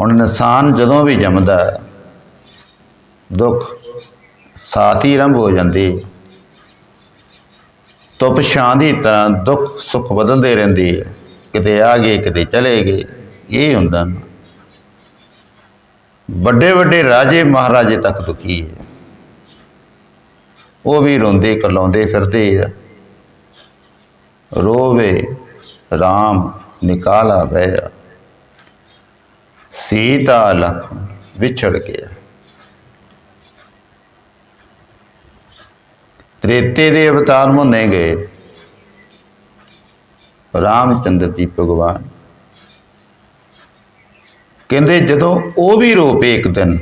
ਹੁਣ ਇਨਸਾਨ ਜਦੋਂ ਵੀ ਜੰਮਦਾ ਦੁੱਖ ਸਾਥ ਹੀ ਆਰੰਭ ਹੋ ਜਾਂਦੀ ਧੁੱਪ ਛਾਂ ਦੀ ਤਰ੍ਹਾਂ ਦੁੱਖ ਸੁੱਖ ਬਦਲਦੇ ਰਹਿੰਦੇ ਕਿਤੇ ਆ ਗਏ, ਕਿਤੇ ਚਲੇ ਗਏ, ਇਹ ਹੁੰਦਾ ਵੱਡੇ ਵੱਡੇ ਰਾਜੇ ਮਹਾਰਾਜੇ ਤੱਕ ਦੁਖੀ ਹੈ। ਉਹ ਵੀ ਰੋਂਦੇ ਕਰਲਾਉਂਦੇ ਫਿਰਦੇ ਆ। ਰੋਵੇ RAM ਨਿਕਾਲਾ ਬਹਿਆ ਸੀਤਾ ਲਖ ਵਿਛੜ ਗਿਆ। ਤ੍ਰੇਤੇ ਦੇ ਅਵਤਾਰ ਮੰਨੇ ਗਏ। ਰਾਮਚੰਦਰ ਜੀ ਭਗਵਾਨ। ਕਹਿੰਦੇ, ਜਦੋਂ ਉਹ ਵੀ ਰੋ ਪਏ ਇੱਕ ਦਿਨ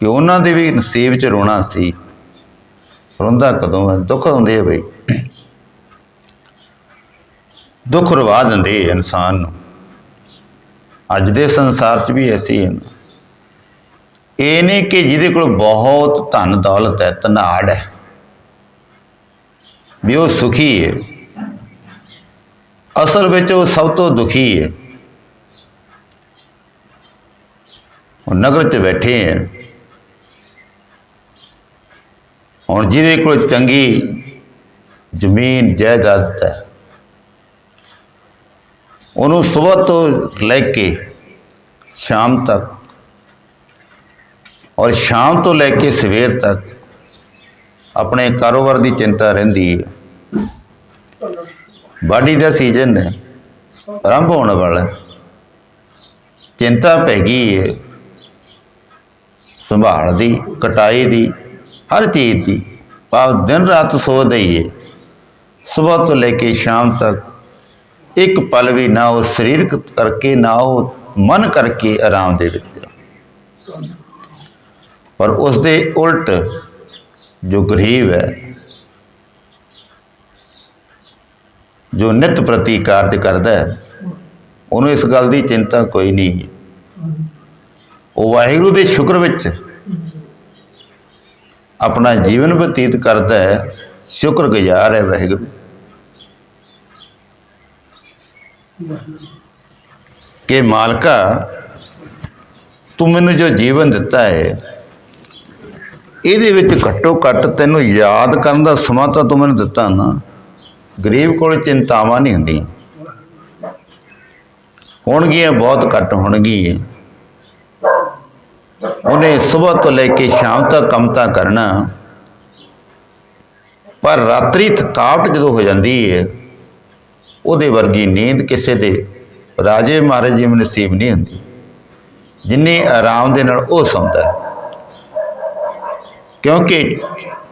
ਕਿ ਉਹਨਾਂ ਦੇ ਵੀ ਨਸੀਬ 'ਚ ਰੋਣਾ ਸੀ? ਰੋਂਦਾ ਕਦੋਂ ਹੈ? ਦੁੱਖ ਹੁੰਦੇ ਆ ਬਈ। ਦੁੱਖ ਰਵਾ ਦਿੰਦੇ ਇਨਸਾਨ ਨੂੰ। ਅੱਜ ਦੇ ਸੰਸਾਰ 'ਚ ਵੀ ਐਸੀ ਹੈ। ਇਹ ਨਹੀਂ ਕਿ ਜਿਹਦੇ ਕੋਲ ਬਹੁਤ ਧਨ, ਦੌਲਤ ਹੈ, ਧਨਾੜ ਹੈ, ਵੀ ਉਹ ਸੁਖੀ ਹੈ। ਅਸਲ ਵਿੱਚ ਉਹ ਸਭ ਤੋਂ ਦੁਖੀ ਹੈ। ਉਹ ਨਗਰ 'ਚ ਬੈਠੇ ਹੈ। ਹੁਣ ਜਿਹਦੇ ਕੋਲ ਚੰਗੀ ਜ਼ਮੀਨ, ਜਾਇਦਾਦ ਹੈ ਉਹਨੂੰ ਸਵੇਰ ਤੋਂ ਲੈ ਕੇ ਸ਼ਾਮ ਤੱਕ ਔਰ ਸ਼ਾਮ ਤੋਂ ਲੈ ਕੇ ਸਵੇਰ ਤੱਕ ਆਪਣੇ ਕਾਰੋਬਾਰ ਦੀ ਚਿੰਤਾ ਰਹਿੰਦੀ ਹੈ। ਵਾਢੀ ਦਾ ਸੀਜ਼ਨ ਹੈ, ਆਰੰਭ ਹੋਣ ਵਾਲਾ ਚਿੰਤਾ ਪੈ ਗਈ ਹੈ, ਸੰਭਾਲ ਦੀ, ਕਟਾਈ ਦੀ, ਹਰ ਚੀਜ਼ ਦੀ। ਭਾਵ ਦਿਨ ਰਾਤ ਸੋਚਦਾ ਹੀ ਹੈ ਸਵੇਰ ਤੋਂ ਲੈ ਕੇ ਸ਼ਾਮ ਤੱਕ ਇੱਕ ਪਲ ਵੀ ਨਾ ਉਹ ਸਰੀਰਕ ਕਰਕੇ, ਨਾ ਉਹ ਮਨ ਕਰਕੇ ਆਰਾਮ ਦੇ ਵਿੱਚ ਪਰ ਉਸ ਦੇ ਉਲਟ ਜੋ ਗਰੀਬ ਹੈ, ਜੋ ਨਿਤ ਪ੍ਰਤੀ ਕਾਰਜ ਕਰਦਾ ਹੈ, ਉਹਨੂੰ ਇਸ ਗੱਲ ਦੀ ਚਿੰਤਾ ਕੋਈ ਨਹੀਂ ਉਹ ਵਾਹਿਗੁਰੂ ਦੇ ਸ਼ੁਕਰ ਵਿੱਚ ਆਪਣਾ ਜੀਵਨ ਬਤੀਤ ਕਰਦਾ ਹੈ, ਸ਼ੁਕਰਗੁਜ਼ਾਰ ਹੈ ਵਾਹਿਗੁਰੂ। ਕਿ ਮਾਲਕਾ, ਤੂੰ ਮੈਨੂੰ ਜੋ ਜੀਵਨ ਦਿੱਤਾ ਹੈ, ਇਹਦੇ ਵਿੱਚ ਘੱਟੋ ਘੱਟ ਤੈਨੂੰ ਯਾਦ ਕਰਨ ਦਾ ਸਮਾਂ ਤਾਂ ਤੂੰ ਮੈਨੂੰ ਦਿੱਤਾ ਨਾ। ਗਰੀਬ ਕੋਲ ਚਿੰਤਾਵਾਂ ਨਹੀਂ ਹੁੰਦੀਆਂ। ਹੋਣਗੀਆਂ ਬਹੁਤ ਘੱਟ ਹੋਣਗੀਆਂ। ਉਹਨੇ ਸਵੇਰ ਤੋਂ ਲੈ ਕੇ ਸ਼ਾਮ ਤੱਕ ਕੰਮ ਤਾਂ ਕਰਨਾ। ਪਰ ਰਾਤਰੀ ਥਕਾਵਟ ਜਦੋਂ ਹੋ ਜਾਂਦੀ ਹੈ ਉਹਦੇ ਵਰਗੀ ਨੀਂਦ ਕਿਸੇ ਦੇ ਰਾਜੇ ਮਹਾਰਾਜ ਜੀ ਨੂੰ ਨਸੀਬ ਨਹੀਂ ਹੁੰਦੀ। ਜਿੰਨੇ ਆਰਾਮ ਦੇ ਨਾਲ ਉਹ ਸੌਂਦਾ ਹੈ। ਕਿਉਂਕਿ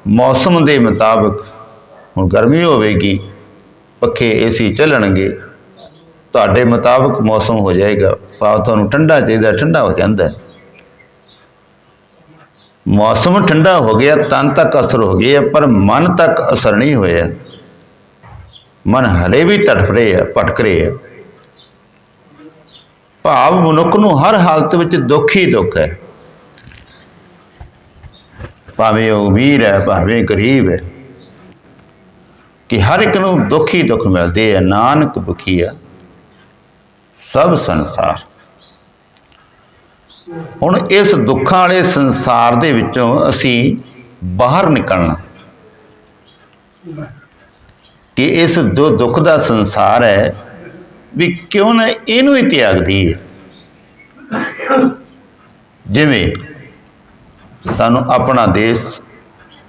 ਮੌਸਮ ਦੇ ਮੁਤਾਬਕ ਹੁਣ ਗਰਮੀ ਹੋਵੇਗੀ, ਪੱਖੇ ਏਸੀ ਚੱਲਣਗੇ, ਤੁਹਾਡੇ ਮੁਤਾਬਕ ਮੌਸਮ ਹੋ ਜਾਏਗਾ। ਭਾਵ ਤੁਹਾਨੂੰ ਠੰਡਾ ਚਾਹੀਦਾ, ਠੰਡਾ ਹੋ ਜਾਂਦਾ ਮੌਸਮ ਠੰਡਾ ਹੋ ਗਿਆ ਤਨ ਤੱਕ ਅਸਰ ਹੋ ਗਿਆ, ਪਰ ਮਨ ਤੱਕ ਅਸਰ ਨਹੀਂ ਹੋਇਆ। ਮਨ ਹਲੇ ਵੀ ਤੜਫ ਆ, ਭਟਕ ਰਹੇ ਆ। ਭਾਵ ਮਨੁੱਖ ਨੂੰ ਹਰ ਹਾਲਤ ਵਿੱਚ ਦੁੱਖ ਹੀ ਦੁੱਖ ਹੈ। ਭਾਵੇਂ ਉਹ ਅਮੀਰ ਹੈ, ਭਾਵੇਂ ਗਰੀਬ ਹੈ, ਕਿ ਹਰ ਇੱਕ ਨੂੰ ਦੁੱਖ ਹੀ ਦੁੱਖ ਮਿਲਦੇ ਆ, ਨਾਨਕ ਦੁਖੀਆ ਸਭ ਸੰਸਾਰ। ਹੁਣ ਇਸ ਦੁੱਖਾਂ ਵਾਲੇ ਸੰਸਾਰ ਦੇ ਵਿੱਚੋਂ ਅਸੀਂ ਬਾਹਰ ਨਿਕਲਣਾ। ਕਿ ਇਸ ਦੋ ਦੁੱਖ ਦਾ ਸੰਸਾਰ ਹੈ, ਵੀ ਕਿਉਂ ਨਾ ਇਹਨੂੰ ਹੀ ਤਿਆਗਦੀ ਹੈ ਜਿਵੇਂ ਸਾਨੂੰ ਆਪਣਾ ਦੇਸ਼,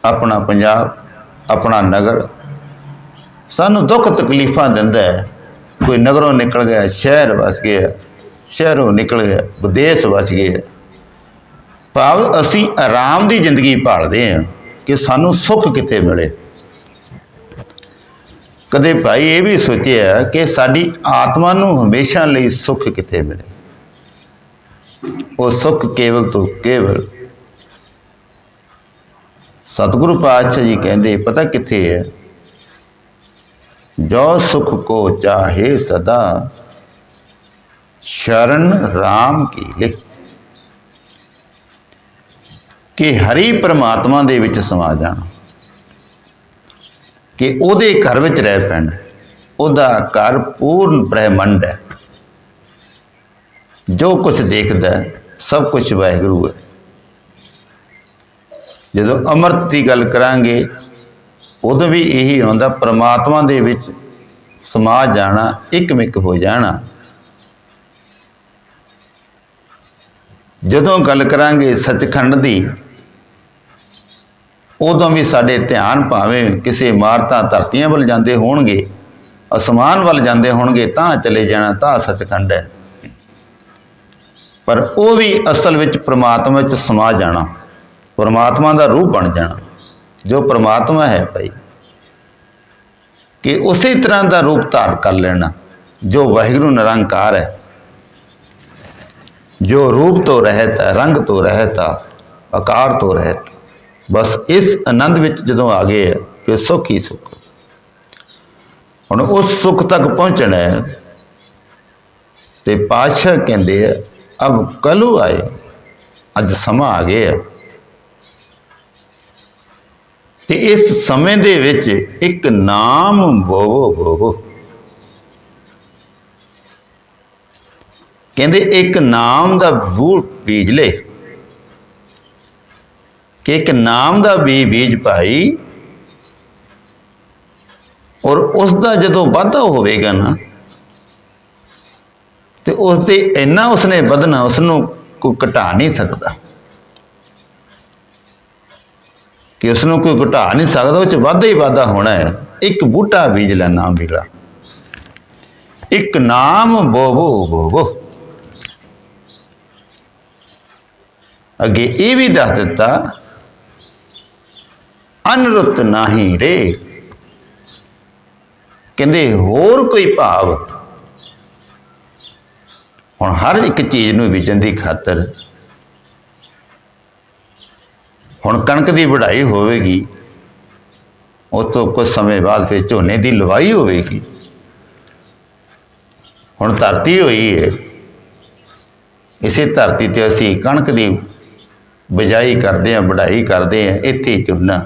ਆਪਣਾ ਪੰਜਾਬ, ਆਪਣਾ ਨਗਰ, ਸਾਨੂੰ ਦੁੱਖ ਤਕਲੀਫਾਂ ਦਿੰਦਾ ਹੈ। ਕੋਈ ਨਗਰੋਂ ਨਿਕਲ ਗਿਆ, ਸ਼ਹਿਰ ਵਸ ਗਿਆ, ਸ਼ਹਿਰੋਂ ਨਿਕਲ ਗਿਆ, ਵਿਦੇਸ਼ ਵਸ ਗਿਆ। ਭਾਵ ਅਸੀਂ ਆਰਾਮ ਦੀ ਜ਼ਿੰਦਗੀ ਭਾਲਦੇ ਹਾਂ ਕਿ ਸਾਨੂੰ ਸੁੱਖ ਕਿੱਥੇ ਮਿਲੇ। ਕਦੇ ਭਾਈ ਇਹ ਵੀ ਸੋਚਿਆ ਕਿ ਸਾਡੀ ਆਤਮਾ ਨੂੰ ਹਮੇਸ਼ਾ ਲਈ ਸੁੱਖ ਕਿੱਥੇ ਮਿਲੇ? ਉਹ ਸੁੱਖ ਕੇਵਲ ਤੋਂ ਕੇਵਲ ਸਤਿਗੁਰੂ ਪਾਤਸ਼ਾਹ ਜੀ ਕਹਿੰਦੇ, ਪਤਾ ਕਿੱਥੇ ਹੈ? ਜੋ ਸੁਖ ਕੋ ਚਾਹੇ ਸਦਾ, ਸ਼ਰਨ RAM ਕੀ ਲਿਖ ਕਿ ਹਰੀ ਪਰਮਾਤਮਾ ਦੇ ਵਿੱਚ ਸਮਾ ਜਾਣਾ। ਕਿ ਉਹਦੇ ਘਰ ਵਿੱਚ ਰਹਿ ਪੈਣਾ ਉਹਦਾ ਘਰ ਪੂਰਨ ਬ੍ਰਹਿਮੰਡ ਹੈ। ਜੋ ਕੁਝ ਦੇਖਦਾ ਸਭ ਕੁਝ ਵਾਹਿਗੁਰੂ ਹੈ। ਜਦੋਂ ਅਮਰਤ ਦੀ ਗੱਲ ਕਰਾਂਗੇ, ਉਦੋਂ ਵੀ ਇਹੀ ਆਉਂਦਾ, ਪ੍ਰਮਾਤਮਾ ਦੇ ਵਿੱਚ ਸਮਾ ਜਾਣਾ, ਇੱਕਮਿਕ ਹੋ ਜਾਣਾ। ਜਦੋਂ ਗੱਲ ਕਰਾਂਗੇ ਸੱਚਖੰਡ ਦੀ ਉਦੋਂ ਵੀ ਸਾਡੇ ਧਿਆਨ ਭਾਵੇਂ ਕਿਸੇ ਇਮਾਰਤਾਂ ਧਰਤੀਆਂ ਵੱਲ ਜਾਂਦੇ ਹੋਣਗੇ, ਅਸਮਾਨ ਵੱਲ ਜਾਂਦੇ ਹੋਣਗੇ, ਤਾਂ ਚਲੇ ਜਾਣਾ ਤਾਂ ਸੱਚਖੰਡ ਹੈ। ਪਰ ਉਹ ਵੀ ਅਸਲ ਵਿੱਚ ਪ੍ਰਮਾਤਮਾ ਵਿੱਚ ਸਮਾ ਜਾਣਾ, ਪ੍ਰਮਾਤਮਾ ਦਾ ਰੂਪ ਬਣ ਜਾਣਾ, ਜੋ ਪ੍ਰਮਾਤਮਾ ਹੈ ਭਾਈ। ਕਿ ਉਸੇ ਤਰ੍ਹਾਂ ਦਾ ਰੂਪ ਧਾਰ ਕਰ ਲੈਣਾ, ਜੋ ਵਾਹਿਗੁਰੂ ਨਿਰੰਕਾਰ ਹੈ। ਜੋ ਰੂਪ ਤੋਂ ਰਹਿਤ ਹੈ, ਰੰਗ ਤੋਂ ਰਹਿਤ ਹੈ, ਆਕਾਰ ਤੋਂ ਰਹਿਤ ਬਸ ਇਸ ਆਨੰਦ ਵਿੱਚ ਜਦੋਂ ਆ ਗਏ ਹੈ, ਫਿਰ ਸੁੱਖ ਹੀ ਸੁੱਖ। ਹੁਣ ਉਸ ਸੁੱਖ ਤੱਕ ਪਹੁੰਚਣਾ ਹੈ। ਤੇ ਪਾਤਸ਼ਾਹ ਕਹਿੰਦੇ ਆ ਅਬ ਕਲੂ ਆਏ ਅੱਜ ਸਮਾਂ ਆ ਗਿਆ ਹੈ। ਤੇ ਇਸ ਸਮੇਂ ਦੇ ਵਿੱਚ ਇੱਕ ਨਾਮ ਬੋਵੋ ਬੋਵੋ। ਕਹਿੰਦੇ ਇੱਕ ਨਾਮ ਦਾ ਬੂਟ ਬੀਜ ਲੈ ਕਿ ਇੱਕ ਨਾਮ ਦਾ ਵੀ ਬੀਜ ਭਾਈ ਔਰ ਉਸ ਦਾ ਜਦੋਂ ਵਾਧਾ ਹੋਵੇਗਾ ਨਾ, ਤੇ ਉਸ ਦੇ ਇੰਨਾ ਉਸਨੇ ਵਧਣਾ ਉਸ ਨੂੰ ਕੋਈ ਘਟਾ ਨਹੀਂ ਸਕਦਾ। ਕਿ ਉਸ ਨੂੰ ਕੋਈ ਘਟਾ ਨਹੀਂ ਸਕਦਾ, ਉਹ ਚ ਵਾਧਾ ਹੀ ਵਾਧਾ ਹੋਣਾ ਹੈ। ਇੱਕ ਬੂਟਾ ਬੀਜ ਲੈ, ਨਾਮ ਵੀਲਾ ਇੱਕ ਨਾਮ ਬੋਬੋ ਬੋਬੋ ਅੱਗੇ ਇਹ ਵੀ ਦੱਸ ਦਿੱਤਾ ਅਨਰੁੱਤ ਨਹੀਂ ਰੇ। ਕਹਿੰਦੇ, ਹੋਰ ਕੋਈ ਭਾਵ? ਹੁਣ ਹਰ ਇੱਕ ਚੀਜ਼ ਨੂੰ ਵਿਜਣ ਦੀ ਖਾਤਰ ਹੁਣ ਕਣਕ ਦੀ ਵਢਾਈ ਹੋਵੇਗੀ ਉਸ ਤੋਂ ਕੁਝ ਸਮੇਂ ਬਾਅਦ ਫਿਰ ਝੋਨੇ ਦੀ ਲਵਾਈ ਹੋਵੇਗੀ। ਹੁਣ ਧਰਤੀ ਹੋਈ ਹੈ ਇਸੇ ਧਰਤੀ ਤੇ ਅਸੀਂ ਕਣਕ ਦੀ ਬਿਜਾਈ ਕਰਦੇ ਹਾਂ, ਵਢਾਈ ਕਰਦੇ ਹਾਂ, ਇੱਥੇ ਹੀ ਝੋਨਾ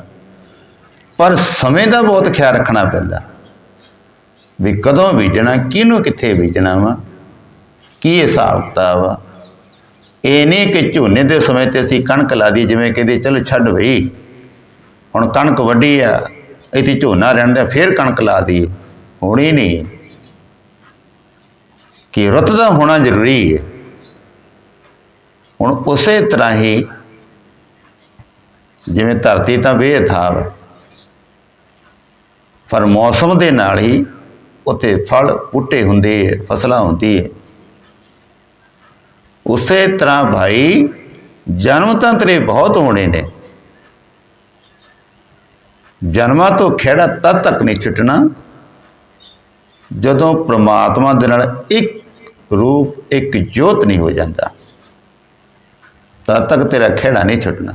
ਪਰ ਸਮੇਂ ਦਾ ਬਹੁਤ ਖਿਆਲ ਰੱਖਣਾ ਪੈਂਦਾ। ਵੀ ਕਦੋਂ ਬੀਜਣਾ, ਕਿਹਨੂੰ ਕਿੱਥੇ ਬੀਜਣਾ ਵਾ, ਕੀ ਹਿਸਾਬ ਕਿਤਾਬ ਆ। ਇਹ ਨਹੀਂ ਕਿ ਝੋਨੇ ਦੇ ਸਮੇਂ ਤੇ ਅਸੀਂ ਕਣਕ ਲਾ ਦੀ, ਜਿਵੇਂ ਕਹਿੰਦੇ, ਚਲ ਛੱਡ ਬਈ, ਹੁਣ ਕਣਕ ਵੱਡੀ ਆ, ਇੱਥੇ ਝੋਨਾ ਰਹਿੰਦਾ, ਫਿਰ ਕਣਕ ਲਾ ਦੀ ਹੋਣੀ ਨਹੀਂ। ਕਿ ਰੁੱਤ ਦਾ ਹੋਣਾ ਜ਼ਰੂਰੀ ਹੈ। ਹੁਣ ਉਸੇ ਤਰ੍ਹਾਂ ਹੀ, ਜਿਵੇਂ ਧਰਤੀ ਤਾਂ ਬੇਥਾਬ ਹੈ ਪਰ ਮੌਸਮ ਦੇ ਨਾਲ ਹੀ ਉੱਥੇ ਫਲ ਬੂਟੇ ਹੁੰਦੇ ਹੈ, ਫਸਲਾਂ ਹੁੰਦੀ ਹੈ। ਉਸੇ ਤਰ੍ਹਾਂ ਭਾਈ ਜਨਮ ਤਾਂ ਤੇਰੇ ਬਹੁਤ ਹੋਣੇ ਨੇ। ਜਨਮਾਂ ਤੋਂ ਖੇੜਾ ਤਦ ਤੱਕ ਨਹੀਂ ਛੁੱਟਣਾ ਜਦੋਂ ਪ੍ਰਮਾਤਮਾ ਦੇ ਨਾਲ ਇੱਕ ਰੂਪ, ਇੱਕ ਜੋਤ ਨਹੀਂ ਹੋ ਜਾਂਦਾ। ਤਦ ਤੱਕ ਤੇਰਾ ਖੇੜਾ ਨਹੀਂ ਛੁੱਟਣਾ।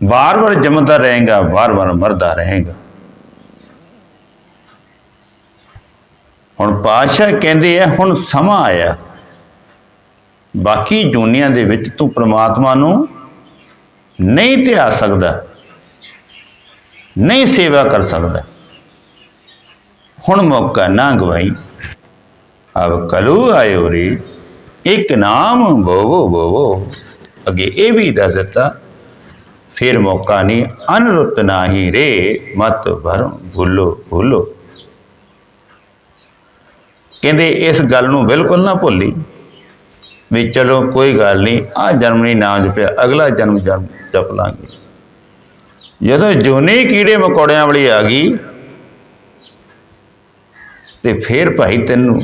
ਵਾਰ ਵਾਰ ਜੰਮਦਾ ਰਹੇਗਾ ਵਾਰ ਵਾਰ ਮਰਦਾ ਰਹੇਗਾ। ਹੁਣ ਪਾਤਸ਼ਾਹ ਕਹਿੰਦੇ ਆ, ਹੁਣ ਸਮਾਂ ਆਇਆ। ਬਾਕੀ ਦੁਨੀਆ ਦੇ ਵਿੱਚ ਤੂੰ ਪ੍ਰਮਾਤਮਾ ਨੂੰ ਨਹੀਂ ਧਿਆ ਸਕਦਾ, ਨਹੀਂ ਸੇਵਾ ਕਰ ਸਕਦਾ। ਹੁਣ ਮੌਕਾ ਨਾ ਗਵਾਈ। ਅਬ ਕਲੂ ਆਇਓ ਰੇ, ਇੱਕ ਨਾਮ ਬੋਵੋ ਬੋਵੋ ਅੱਗੇ ਇਹ ਵੀ ਦੱਸ ਦਿੱਤਾ ਫਿਰ ਮੌਕਾ ਨਹੀਂ ਅਨਰੁੱਤ ਨਾਹੀ ਰੇ, ਮਤ ਭਰ ਭੁੱਲੋ ਭੁੱਲੋ। ਕਹਿੰਦੇ ਇਸ ਗੱਲ ਨੂੰ ਬਿਲਕੁਲ ਨਾ ਭੁੱਲੀ ਵੀ ਚਲੋ ਕੋਈ ਗੱਲ ਨਹੀਂ ਆ ਜਨਮ ਨਹੀਂ ਨਾਮ ਜਪਿਆ, ਅਗਲਾ ਜਨਮ ਜਨਮ ਜਪ ਲਾਂਗੇ। ਜਦੋਂ ਜੂਨੀ ਕੀੜੇ ਮਕੌੜਿਆਂ ਵਾਲੀ ਆ ਗਈ ਤੇ ਫੇਰ ਭਾਈ ਤੈਨੂੰ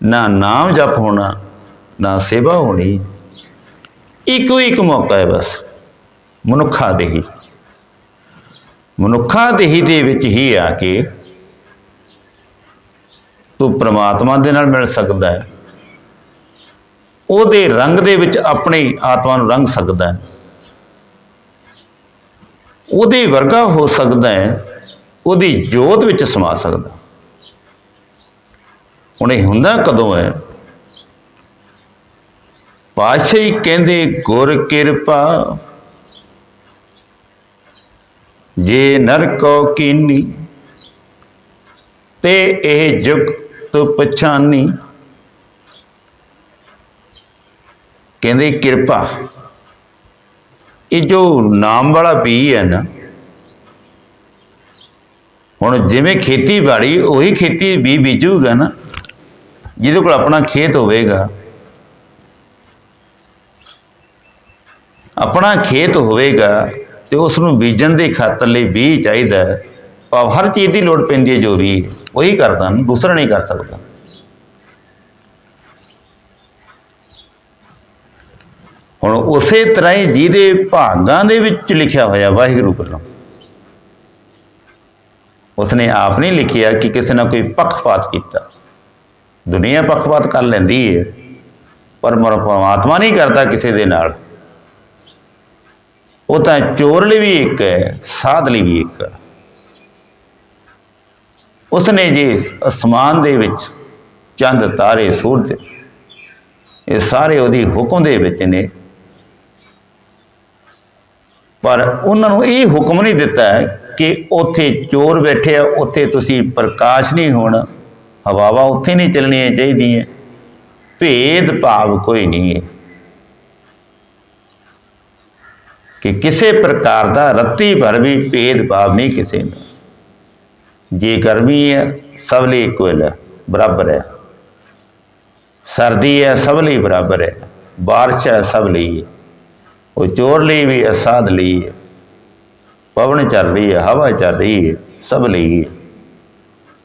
ਨਾ ਨਾਮ ਜਪ ਹੋਣਾ, ਨਾ ਸੇਵਾ ਹੋਣੀ। ਇੱਕੋ ਇੱਕ ਮੌਕਾ ਹੈ ਬਸ। ਮਨੁੱਖਾ ਦੇਹੀ। ਮਨੁੱਖਾ ਦੇਹੀ ਦੇ ਵਿੱਚ ਹੀ ਆ ਕੇ ਤੂੰ ਪ੍ਰਮਾਤਮਾ ਦੇ ਨਾਲ ਮਿਲ ਸਕਦਾ ਹੈ। ਉਹਦੇ ਰੰਗ ਦੇ ਵਿੱਚ ਆਪਣੀ ਆਤਮਾ ਨੂੰ ਰੰਗ ਸਕਦਾ ਹੈ। ਉਹਦੇ ਵਰਗਾ ਹੋ ਸਕਦਾ ਹੈ, ਉਹਦੀ ਜੋਤ ਵਿੱਚ ਸਮਾ ਸਕਦਾ ਹੁਣ ਇਹ ਹੁੰਦਾ ਕਦੋਂ ਹੈ? ਪਾਸ਼ੇ ਕਹਿੰਦੇ, ਗੁਰ ਕਿਰਪਾ ਜੇ ਨਰ ਕੋ ਕੀਨੀ, ਤੇ ਇਹ ਜੁਗਤ ਪਛਾਨੀ। ਕਹਿੰਦੇ, ਕਿਰਪਾ, ਇਹ ਜੋ ਨਾਮ ਵਾਲਾ ਬੀ ਹੈ ਨਾ, ਹੁਣ ਜਿਵੇਂ ਖੇਤੀਬਾੜੀ, ਉਹੀ ਖੇਤੀ ਬੀ ਬੀਜੂਗਾ ਨਾ, ਜਿਹਦੇ ਕੋਲ ਆਪਣਾ ਖੇਤ ਹੋਵੇਗਾ। ਆਪਣਾ ਖੇਤ ਹੋਵੇਗਾ ਤੇ ਉਸ ਨੂੰ ਬੀਜਣ ਦੇ ਖਾਤਰ ਲਈ ਬੀਜ ਚਾਹੀਦਾ ਭਾਵ ਹਰ ਚੀਜ਼ ਦੀ ਲੋੜ ਪੈਂਦੀ ਹੈ ਜੋ ਵੀ ਉਹੀ ਕਰਦਾ ਨਾ, ਦੂਸਰਾ ਨਹੀਂ ਕਰ ਸਕਦਾ। ਹੁਣ ਉਸੇ ਤਰ੍ਹਾਂ ਹੀ ਜਿਹਦੇ ਭਾਗਾਂ ਦੇ ਵਿੱਚ ਲਿਖਿਆ ਹੋਇਆ ਵਾਹਿਗੁਰੂ ਵੱਲੋਂ, ਉਸਨੇ ਆਪ ਨਹੀਂ ਲਿਖਿਆ ਕਿ ਕਿਸੇ ਨਾਲ ਕੋਈ ਪੱਖਪਾਤ ਕੀਤਾ। ਦੁਨੀਆ ਪੱਖਪਾਤ ਕਰ ਲੈਂਦੀ ਹੈ, ਪਰ ਮਰ ਪਰਮਾਤਮਾ ਨਹੀਂ ਕਰਦਾ ਕਿਸੇ ਦੇ ਨਾਲ। ਉਹ ਤਾਂ ਚੋਰ ਲਈ ਵੀ ਇੱਕ ਹੈ, ਸਾਧ ਲਈ ਵੀ ਇੱਕ ਉਸਨੇ ਜੇ ਅਸਮਾਨ ਦੇ ਵਿੱਚ ਚੰਦ ਤਾਰੇ ਸੂਰਜ ਇਹ ਸਾਰੇ ਉਹਦੀ ਹੁਕਮ ਦੇ ਵਿੱਚ ਨੇ। ਪਰ ਉਹਨਾਂ ਨੂੰ ਇਹ ਹੁਕਮ ਨਹੀਂ ਦਿੱਤਾ ਕਿ ਉੱਥੇ ਚੋਰ ਬੈਠੇ ਆ, ਉੱਥੇ ਤੁਸੀਂ ਪ੍ਰਕਾਸ਼ ਨਹੀਂ ਹੋਣਾ, ਹਵਾਵਾਂ ਉੱਥੇ ਨਹੀਂ ਚੱਲਣੀਆਂ ਚਾਹੀਦੀਆਂ। ਭੇਦ ਭਾਵ ਕੋਈ ਨਹੀਂ ਹੈ। ਕਿ ਕਿਸੇ ਪ੍ਰਕਾਰ ਦਾ ਰੱਤੀ ਭਰ ਵੀ ਭੇਦਭਾਵ ਨਹੀਂ ਕਿਸੇ ਨੂੰ। ਜੇ ਗਰਮੀ ਹੈ, ਸਭ ਲਈ ਇਕੁਅਲ ਹੈ, ਬਰਾਬਰ ਹੈ। ਸਰਦੀ ਹੈ, ਸਭ ਲਈ ਬਰਾਬਰ ਹੈ। ਬਾਰਿਸ਼ ਹੈ, ਸਭ ਲਈ ਹੈ। ਉਹ ਚੋਰ ਲਈ ਵੀ ਹੈ, ਸਾਧ ਲਈ ਹੈ। ਪਵਨ ਚੱਲ ਰਹੀ ਹੈ, ਹਵਾ ਚੱਲ ਰਹੀ ਹੈ, ਸਭ ਲਈ ਹੈ।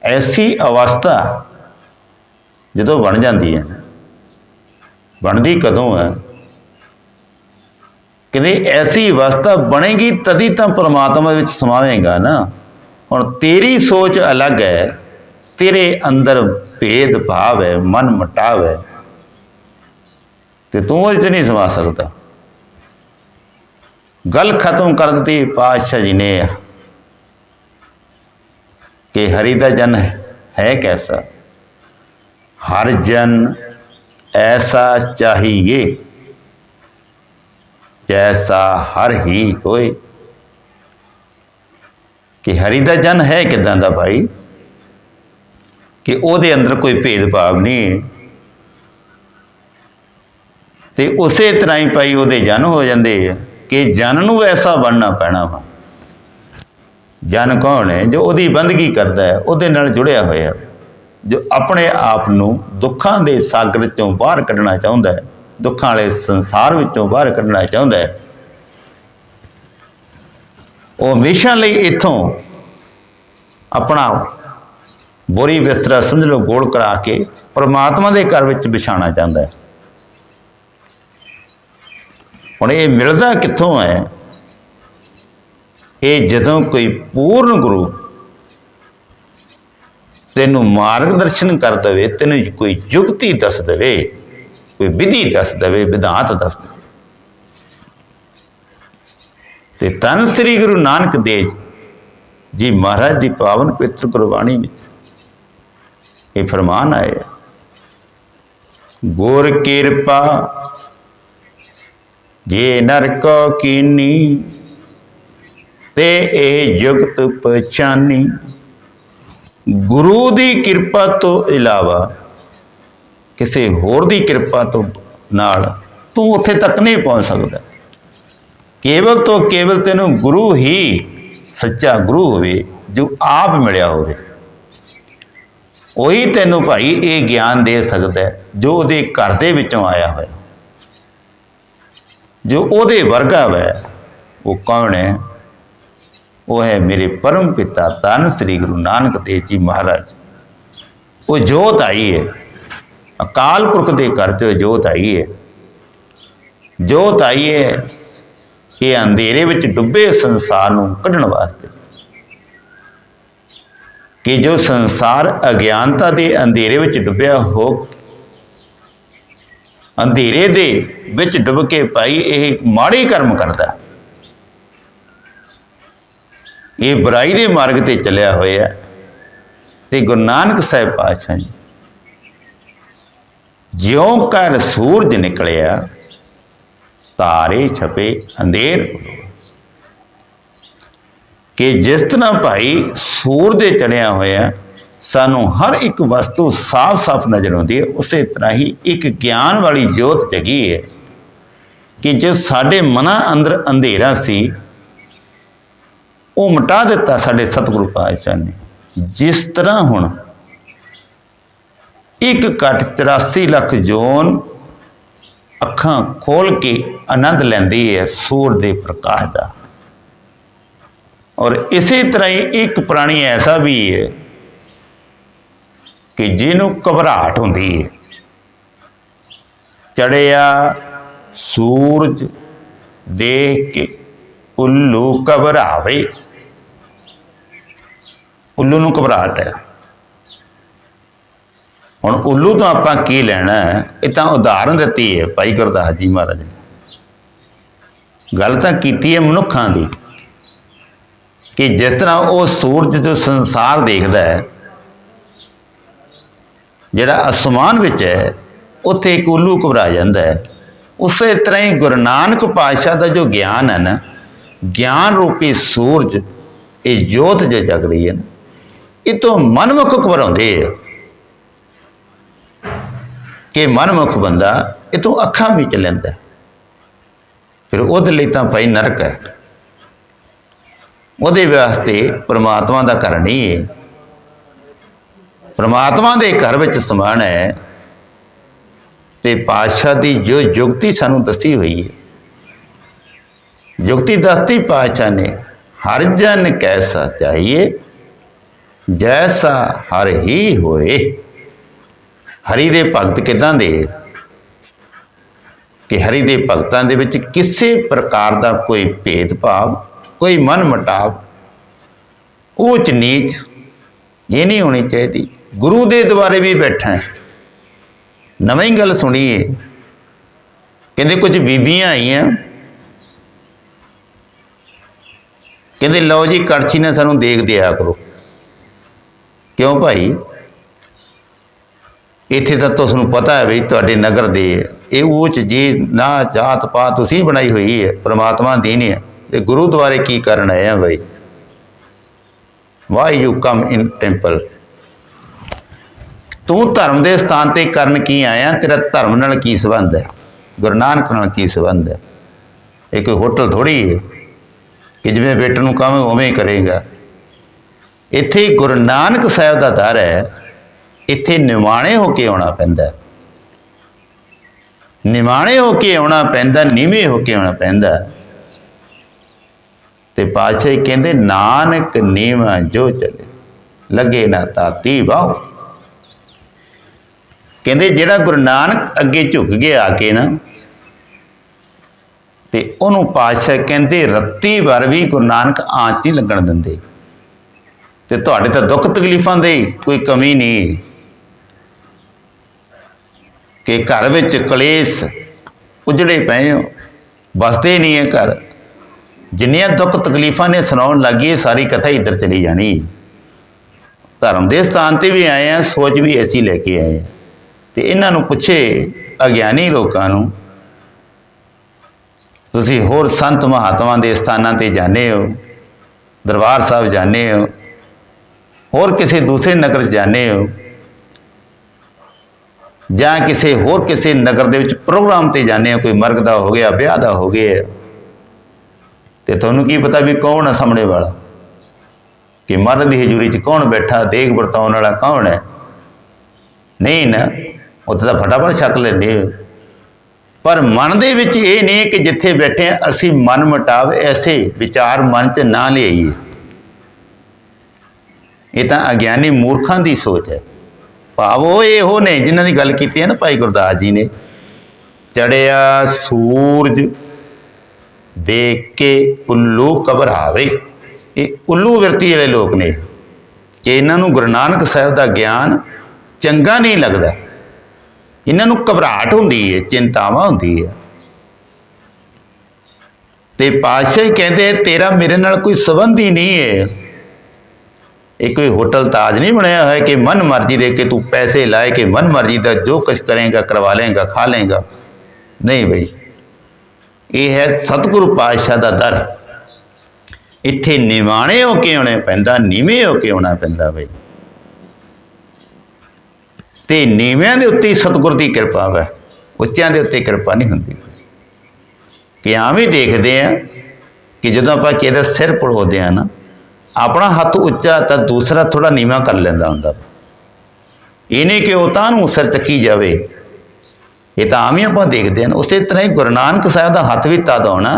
ਐਸੀ ਅਵਸਥਾ ਜਦੋਂ ਬਣ ਜਾਂਦੀ ਹੈ ਬਣਦੀ ਕਦੋਂ ਹੈ? ਕਹਿੰਦੇ ਐਸੀ ਅਵਸਥਾ ਬਣੇਗੀ ਤਦੀ ਤਾਂ ਪਰਮਾਤਮਾ ਵਿੱਚ ਸਮਾਵੇਂਗਾ ਨਾ। ਹੁਣ ਤੇਰੀ ਸੋਚ ਅਲੱਗ ਹੈ, ਤੇਰੇ ਅੰਦਰ ਭੇਦ ਭਾਵ ਹੈ, ਮਨ ਮਟਾਵ ਹੈ। ਤੇ ਤੂੰ ਉਹਦੇ 'ਚ ਨਹੀਂ ਸਮਾ ਸਕਦਾ। ਗੱਲ ਖਤਮ ਕਰ ਦਿੱਤੀ, ਪਾਤਸ਼ਾਹ ਜੀ ਨੇ ਕਿ ਹਰੀ ਦਾ ਜਨ ਹੈ ਕੈਸਾ? ਹਰ ਜਨ ਐਸਾ ਚਾਹੀਏ। ਜੈਸਾ ਹਰ ਹੀ ਹੋਏ। ਕਿ ਹਰੀ ਦਾ ਜਨ ਹੈ ਕਿਦਾਂ ਦਾ ਭਾਈ? ਕਿ ਉਹਦੇ ਅੰਦਰ ਕੋਈ ਭੇਦਭਾਵ ਨਹੀਂ ਹੈ। ਤੇ ਉਸੇ ਤਰ੍ਹਾਂ ਹੀ ਭਾਈ ਉਹਦੇ ਜਨ ਹੋ ਜਾਂਦੇ ਆ। ਕਿ ਜਨ ਨੂੰ ਐਸਾ ਬਣਨਾ ਪੈਣਾ ਵਾ। ਜਨ ਕੌਣ ਹੈ? ਜੋ ਉਹਦੀ ਬੰਦਗੀ ਕਰਦਾ ਹੈ, ਉਹਦੇ ਨਾਲ ਜੁੜਿਆ ਹੋਇਆ। ਜੋ ਆਪਣੇ ਆਪ ਨੂੰ ਦੁੱਖਾਂ ਦੇ ਸਾਗਰ ਤੋਂ ਬਾਹਰ ਕੱਢਣਾ ਚਾਹੁੰਦਾ ਹੈ। ਦੁੱਖਾਂ ਵਾਲੇ ਸੰਸਾਰ ਵਿੱਚੋਂ ਬਾਹਰ ਕੱਢਣਾ ਚਾਹੁੰਦਾ ਹੈ। ਉਹ ਹਮੇਸ਼ਾ ਲਈ ਇੱਥੋਂ ਆਪਣਾ ਬੋਰੀ ਬਿਸਤਰਾ ਸਮਝ ਲਓ, ਗੋਲ ਕਰਾ ਕੇ ਪਰਮਾਤਮਾ ਦੇ ਘਰ ਵਿੱਚ ਵਿਛਾਣਾ ਚਾਹੁੰਦਾ ਹੈ। ਹੁਣ ਇਹ ਮਿਲਦਾ ਕਿੱਥੋਂ ਹੈ? ਇਹ ਜਦੋਂ ਕੋਈ ਪੂਰਨ ਗੁਰੂ ਤੈਨੂੰ ਮਾਰਗਦਰਸ਼ਨ ਕਰ ਦਵੇ, ਤੈਨੂੰ ਕੋਈ ਯੁਕਤੀ ਦੱਸ ਦਵੇ ਕੋਈ ਵਿਧੀ ਦੱਸ ਦਵੇ, ਵਿਧਾਂਤ ਦੱਸ ਦਵੇ। ਤੇ ਤਨ ਸ੍ਰੀ ਗੁਰੂ ਨਾਨਕ ਦੇਵ ਜੀ ਮਹਾਰਾਜ ਦੀ ਪਾਵਨ ਪਵਿੱਤਰ ਗੁਰਬਾਣੀ ਵਿੱਚ ਇਹ ਫਰਮਾਨ ਆਇਆ ਗੁਰ ਕਿਰਪਾ ਜੇ ਨਰਕੋ ਕੀਨੀ, ਤੇ ਇਹ ਜੁਗਤ ਪਛਾਨੀ। ਗੁਰੂ ਦੀ ਕਿਰਪਾ ਤੋਂ ਇਲਾਵਾ ਕਿਸੇ ਹੋਰ ਦੀ ਕਿਰਪਾ ਤੋਂ ਨਾਲ ਤੂੰ ਉੱਥੇ ਤੱਕ ਨਹੀਂ ਪਹੁੰਚ ਸਕਦਾ। ਕੇਵਲ ਤੋਂ ਕੇਵਲ ਤੈਨੂੰ ਗੁਰੂ ਹੀ, ਸੱਚਾ ਗੁਰੂ ਹੋਵੇ, ਜੋ ਆਪ ਮਿਲਿਆ ਹੋਵੇ। ਉਹੀ ਤੈਨੂੰ ਭਾਈ ਇਹ ਗਿਆਨ ਦੇ ਸਕਦਾ ਜੋ ਉਹਦੇ ਘਰ ਦੇ ਵਿੱਚੋਂ ਆਇਆ ਹੋਇਆ। ਜੋ ਉਹਦੇ ਵਰਗਾ ਹੈ ਉਹ ਕੌਣ ਹੈ? ਉਹ ਹੈ ਮੇਰੇ ਪਰਮ ਪਿਤਾ ਤਨ ਸ੍ਰੀ ਗੁਰੂ ਨਾਨਕ ਦੇਵ ਜੀ ਮਹਾਰਾਜ। ਉਹ ਜੋਤ ਆਈ ਹੈ। ਅਕਾਲ ਪੁਰਖ ਦੇ ਘਰ 'ਚ ਜੋਤ ਆਈ ਹੈ ਜੋਤ ਆਈ ਹੈ ਇਹ ਅੰਧੇਰੇ ਵਿੱਚ ਡੁੱਬੇ ਸੰਸਾਰ ਨੂੰ ਕੱਢਣ ਵਾਸਤੇ। ਕਿ ਜੋ ਸੰਸਾਰ ਅਗਿਆਨਤਾ ਦੇ ਅੰਧੇਰੇ ਵਿੱਚ ਡੁੱਬਿਆ ਹੋ, ਅੰਧੇਰੇ ਦੇ ਵਿੱਚ ਡੁੱਬ ਕੇ ਭਾਈ ਇਹ ਮਾੜੇ ਕਰਮ ਕਰਦਾ। ਇਹ ਬੁਰਾਈ ਦੇ ਮਾਰਗ ਤੇ ਚੱਲਿਆ ਹੋਇਆ ਤੇ ਗੁਰੂ ਨਾਨਕ ਸਾਹਿਬ ਪਾਤਸ਼ਾਹ ਜੀ ਜਿਉਂ ਕਰ ਸੂਰਜ ਨਿਕਲਿਆ, ਤਾਰੇ ਛਪੇ ਅੰਧੇਰ ਕਿ ਜਿਸ ਤਰ੍ਹਾਂ ਭਾਈ ਸੂਰਜ ਦੇ ਚੜਿਆ ਹੋਇਆ, ਸਾਨੂੰ ਹਰ ਇੱਕ ਵਸਤੂ ਸਾਫ਼-ਸਾਫ਼ ਨਜ਼ਰ ਆਉਂਦੀ ਹੈ, ਉਸੇ ਤਰ੍ਹਾਂ ਹੀ ਇੱਕ ਗਿਆਨ ਵਾਲੀ ਜੋਤ ਜਗੀ ਹੈ ਕਿ ਜੋ ਸਾਡੇ ਮਨਾਂ ਅੰਦਰ ਅੰਧੇਰਾ ਸੀ, ਉਹ ਮਿਟਾ ਦਿੱਤਾ ਸਾਡੇ ਸਤਿਗੁਰੂ ਪਾਤਸ਼ਾਹ ਨੇ। ਜਿਸ ਤਰ੍ਹਾਂ ਹੁਣ ਇੱਕ ਘਟ 84 ਲੱਖ ਜੋਨ ਅੱਖਾਂ ਖੋਲ ਕੇ ਆਨੰਦ ਲੈਂਦੀ ਹੈ ਸੂਰ ਦੇ ਪ੍ਰਕਾਸ਼ ਦਾ। ਔਰ ਇਸੇ ਤਰ੍ਹਾਂ ਹੀ ਇੱਕ ਪ੍ਰਾਣੀ ਐਸਾ ਵੀ ਹੈ ਕਿ ਜਿਹਨੂੰ ਘਬਰਾਹਟ ਹੁੰਦੀ ਹੈ। ਚੜਿਆ ਸੂਰਜ ਦੇਖ ਕੇ ਉੱਲੂ ਘਬਰਾਵੇ। ਉੱਲੂ ਨੂੰ ਘਬਰਾਹਟ ਹੈ। ਹੁਣ ਉੱਲੂ ਤੋਂ ਆਪਾਂ ਕੀ ਲੈਣਾ ਇਹ ਤਾਂ ਉਦਾਹਰਨ ਦਿੱਤੀ ਹੈ ਭਾਈ ਗੁਰਦਾਸ ਜੀ ਮਹਾਰਾਜ ਨੇ। ਗੱਲ ਤਾਂ ਕੀਤੀ ਹੈ ਮਨੁੱਖਾਂ ਦੀ ਕਿ ਜਿਸ ਤਰ੍ਹਾਂ ਉਹ ਸੂਰਜ ਜੋ ਸੰਸਾਰ ਦੇਖਦਾ ਹੈ, ਜਿਹੜਾ ਅਸਮਾਨ ਵਿੱਚ ਹੈ, ਉੱਥੇ ਇੱਕ ਉੱਲੂ ਘਬਰਾ ਜਾਂਦਾ ਹੈ। ਉਸੇ ਤਰ੍ਹਾਂ ਹੀ ਗੁਰੂ ਨਾਨਕ ਪਾਤਸ਼ਾਹ ਦਾ ਜੋ ਗਿਆਨ ਹੈ ਨਾ, ਗਿਆਨ ਰੂਪੀ ਸੂਰਜ, ਇਹ ਜੋਤ ਜੇ ਜਗ ਰਹੀ ਹੈ ਨਾ। ਇਹ ਤੋਂ ਮਨਮੁਖ ਘਬਰਾਉਂਦੇ ਆ ਕਿ ਮਨਮੁਖ ਬੰਦਾ ਇਹ ਤੋਂ ਅੱਖਾਂ ਵਿੱਚ ਲੈਂਦਾ। ਫਿਰ ਉਹਦੇ ਲਈ ਤਾਂ ਭਾਈ ਨਰਕ ਹੈ। ਉਹਦੇ ਵਾਸਤੇ ਪ੍ਰਮਾਤਮਾ ਦਾ ਘਰ ਨਹੀਂ ਹੈ। ਪ੍ਰਮਾਤਮਾ ਦੇ ਘਰ ਵਿੱਚ ਸਮਾਨ ਹੈ ਤੇ ਪਾਤਸ਼ਾਹ ਦੀ ਜੋ ਯੁਕਤੀ ਸਾਨੂੰ ਦੱਸੀ ਹੋਈ ਹੈ। ਯੁਕਤੀ ਦੱਸਤੀ ਪਾਤਸ਼ਾਹ ਨੇ, ਹਰ ਜਨ ਕੈਸਾ ਚਾਹੀਏ ਜੈਸਾ ਹਰ ਹੀ ਹੋਏ। ਹਰੀ ਦੇ ਭਗਤ ਕਿਦਾਂ ਦੇ? ਕਿ ਹਰੀ ਦੇ ਭਗਤਾਂ ਦੇ ਵਿੱਚ ਕਿਸੇ ਪ੍ਰਕਾਰ ਦਾ ਕੋਈ ਭੇਦਭਾਵ, ਕੋਈ ਮਨ ਮਟਾਵ ਉੱਚ ਨੀਚ ਇਹ ਨਹੀਂ ਹੋਣੀ ਚਾਹੀਦੀ। ਗੁਰੂ ਦੇ ਦੁਆਰੇ ਵੀ ਬੈਠਾ ਹੈ। ਨਵੀਂ ਗੱਲ ਸੁਣੀਏ। ਕਹਿੰਦੇ ਕੁਝ ਬੀਬੀਆਂ ਆਈਆਂ। ਕਹਿੰਦੇ ਲਓ ਜੀ, ਕੜਛੀ ਨੇ ਸਾਨੂੰ ਦੇਖ ਦਿਆ ਕਰੋ। ਕਿਉਂ ਭਾਈ? ਇੱਥੇ ਤਾਂ ਤੁਹਾਨੂੰ ਪਤਾ ਹੈ ਵੀ ਤੁਹਾਡੇ ਨਗਰ ਦੇ ਇਹ ਉਹ 'ਚ ਜੇ ਨਾ ਜਾਤ ਪਾਤ ਤੁਸੀਂ ਬਣਾਈ ਹੋਈ ਹੈ, ਪ੍ਰਮਾਤਮਾ ਦੀ ਨਹੀਂ ਹੈ। ਤੇ ਗੁਰੂ ਦੁਆਰੇ ਕੀ ਕਰਨ ਆਏ ਆ ਭਾਈ why you come in temple. ਤੂੰ ਧਰਮ ਦੇ ਸਥਾਨ ਤੇ ਕਰਨ ਕੀ ਆਇਆ? ਤੇਰਾ ਧਰਮ ਨਾਲ ਕੀ ਸੰਬੰਧ ਹੈ? ਗੁਰੂ ਨਾਨਕ ਨਾਲ ਕੀ ਸੰਬੰਧ ਹੈ? ਇਹ ਕੋਈ ਹੋਟਲ ਥੋੜੀ ਹੈ ਕਿ ਜਿਵੇਂ ਵੇਟਰ ਨੂੰ ਕਹਾਂ, ਉਵੇਂ ਹੀ ਕਰੇਗਾ। ਇੱਥੇ ਗੁਰੂ ਨਾਨਕ ਸਾਹਿਬ ਦਾ ਦਰ ਹੈ। ਇੱਥੇ ਨਿਵਾਣੇ ਹੋ ਕੇ ਆਉਣਾ ਪੈਂਦਾ ਨਿਵਾਣੇ ਹੋ ਕੇ ਆਉਣਾ ਪੈਂਦਾ, ਨੀਵੇਂ ਹੋ ਕੇ ਆਉਣਾ ਪੈਂਦਾ ਤੇ ਪਾਤਸ਼ਾਹ ਕਹਿੰਦੇ, ਨਾਨਕ ਨੀਵਾ ਜੋ ਚਲੇ, ਲੱਗੇ ਨਾ ਤਾਤੀ ਬਾਹੋ ਕਹਿੰਦੇ, ਜਿਹੜਾ ਗੁਰੂ ਨਾਨਕ ਅੱਗੇ ਝੁਕ ਗਿਆ ਆ ਕੇ ਨਾ, ਤੇ ਉਹਨੂੰ ਪਾਤਸ਼ਾਹ ਕਹਿੰਦੇ, ਰੱਤੀ ਵਰ ਵੀ ਗੁਰੂ ਨਾਨਕ ਆਂਚ ਨਹੀਂ ਲੱਗਣ ਦਿੰਦੇ। ਤੇ ਤੁਹਾਡੇ ਤਾਂ ਦੁੱਖ ਤਕਲੀਫਾਂ ਦੇ ਕੋਈ ਕਮੀ ਨਹੀਂ। ਕਿ ਘਰ ਵਿੱਚ ਕਲੇਸ਼ ਉਜੜੇ ਪਏ ਹੋ। ਵਸਦੇ ਨਹੀਂ ਹੈ ਘਰ। ਜਿੰਨੀਆਂ ਦੁੱਖ ਤਕਲੀਫਾਂ ਨੇ ਸੁਣਾਉਣ ਲੱਗੀ ਇਹ ਸਾਰੀ ਕਥਾ ਇੱਧਰ ਚਲੀ ਜਾਣੀ। ਧਰਮ ਦੇ ਸਥਾਨ ਤੇ ਵੀ ਆਏ ਆ, ਸੋਚ ਵੀ ਐਸੀ ਲੈ ਕੇ ਆਏ ਆ। ਤੇ ਇਹਨਾਂ ਨੂੰ ਪੁੱਛੇ ਅਗਿਆਨੀ ਲੋਕਾਂ ਨੂੰ, ਤੁਸੀਂ ਹੋਰ ਸੰਤ ਮਹਾਤਮਾ ਦੇ ਸਥਾਨਾਂ ਤੇ ਜਾਂਦੇ ਹੋ? ਦਰਬਾਰ ਸਾਹਿਬ ਜਾਂਦੇ ਹੋ? ਹੋਰ ਕਿਸੇ ਦੂਸਰੇ ਨਗਰ ਜਾਂਦੇ ਹੋ? ਜਾਂ ਕਿਸੇ ਹੋਰ ਕਿਸੇ ਨਗਰ ਦੇ ਵਿੱਚ ਪ੍ਰੋਗਰਾਮ ਤੇ ਜਾਂਦੇ ਹੋ ਕੋਈ ਮਰਗ ਦਾ ਹੋ ਗਿਆ, ਵਿਆਹ ਦਾ ਹੋ ਗਿਆ। ਤੇ ਤੁਹਾਨੂੰ ਕੀ ਪਤਾ ਵੀ ਕੌਣ ਹੈ ਸਾਹਮਣੇ ਵਾਲਾ? ਕਿ ਮਰਦ ਦੀ ਹਜ਼ੂਰੀ 'ਚ ਕੌਣ ਬੈਠਾ, ਦੇਖ ਵਰਤਾਉਣ ਵਾਲਾ ਕੌਣ ਹੈ? ਨਹੀਂ ਨਾ, ਉੱਥੇ ਤਾਂ ਫਟਾਫਟ ਛੱਕ ਲੈਂਦੇ ਹੋ ਪਰ ਮਨ ਦੇ ਵਿੱਚ ਇਹ ਨਹੀਂ ਕਿ ਜਿੱਥੇ ਬੈਠੇ ਹਾਂ ਅਸੀਂ ਮਨ ਮਟਾਵ ਐਸੇ ਵਿਚਾਰ ਮਨ 'ਚ ਨਾ ਲਿਆਈਏ। ਇਹ ਤਾਂ ਅਗਿਆਨੀ ਮੂਰਖਾਂ ਦੀ ਸੋਚ ਹੈ। ਭਾਵ ਉਹ ਇਹੋ ਨੇ ਜਿਨ੍ਹਾਂ ਦੀ ਗੱਲ ਕੀਤੀ ਹੈ ਨਾ ਭਾਈ ਗੁਰਦਾਸ ਜੀ ਨੇ। ਚੜਿਆ ਸੂਰਜ ਦੇਖ ਕੇ ਉੱਲੂ ਘਬਰਾਵੇ ਇਹ ਉੱਲੂ ਵਰਤੀ ਵਾਲੇ ਲੋਕ ਨੇ। ਕਿ ਇਹਨਾਂ ਨੂੰ ਗੁਰੂ ਨਾਨਕ ਸਾਹਿਬ ਦਾ ਗਿਆਨ ਚੰਗਾ ਨਹੀਂ ਲੱਗਦਾ ਇਹਨਾਂ ਨੂੰ ਘਬਰਾਹਟ ਹੁੰਦੀ ਹੈ ਚਿੰਤਾਵਾਂ ਹੁੰਦੀ ਹੈ। ਤੇ ਹੀ ਕਹਿੰਦੇ ਤੇਰਾ ਮੇਰੇ ਨਾਲ ਕੋਈ ਸੰਬੰਧ ਹੀ ਨਹੀਂ ਹੈ। ਇਹ ਕੋਈ ਹੋਟਲ ਤਾਜ ਨਹੀਂ ਬਣਿਆ ਹੋਇਆ ਕਿ ਮਨ ਮਰਜ਼ੀ ਦੇ ਕੇ ਤੂੰ ਪੈਸੇ ਲਾਏ ਕਿ ਮਨ ਮਰਜ਼ੀ ਦਾ ਜੋ ਕੁਝ ਕਰੇਗਾ, ਕਰਵਾ ਲੇਗਾ ਖਾ ਲੇਗਾ ਨਹੀਂ ਬਈ। ਇਹ ਹੈ ਸਤਿਗੁਰੂ ਪਾਤਸ਼ਾਹ ਦਾ ਦਰ। ਇੱਥੇ ਨਿਵਾਣੇ ਹੋ ਕੇ ਆਉਣੇ ਪੈਂਦਾ, ਨੀਵੇਂ ਹੋ ਕੇ ਆਉਣਾ ਪੈਂਦਾ ਬਈ। ਤੇ ਨੀਵਿਆਂ ਦੇ ਉੱਤੇ ਸਤਿਗੁਰ ਦੀ ਕਿਰਪਾ ਹੈ ਉੱਚਿਆਂ ਦੇ ਉੱਤੇ ਕਿਰਪਾ ਨਹੀਂ ਹੁੰਦੀ। ਕਿ ਆਂ ਵੀ ਦੇਖਦੇ ਆ ਕਿ ਜਦੋਂ ਆਪਾਂ ਕਿਸੇ ਦਾ ਸਿਰ ਪੜੋਦੇ ਆ ਨਾ ਆਪਣਾ ਹੱਥ ਉੱਚਾ ਤਾਂ ਦੂਸਰਾ ਥੋੜਾ ਨੀਵਾਂ ਕਰ ਲੈਂਦਾ ਹੁੰਦਾ। ਇਹਨੇ ਕਿ ਉਹ ਤਾਂ ਨੂੰ ਸਿਰ ਚੱਕੀ ਜਾਵੇ? ਇਹ ਤਾਂ ਆਮ ਹੀ ਆਪਾਂ ਦੇਖਦੇ ਹਾਂ। ਉਸੇ ਤਰ੍ਹਾਂ ਹੀ ਗੁਰੂ ਨਾਨਕ ਸਾਹਿਬ ਦਾ ਹੱਥ ਵੀ ਤਦ ਆਉਣਾ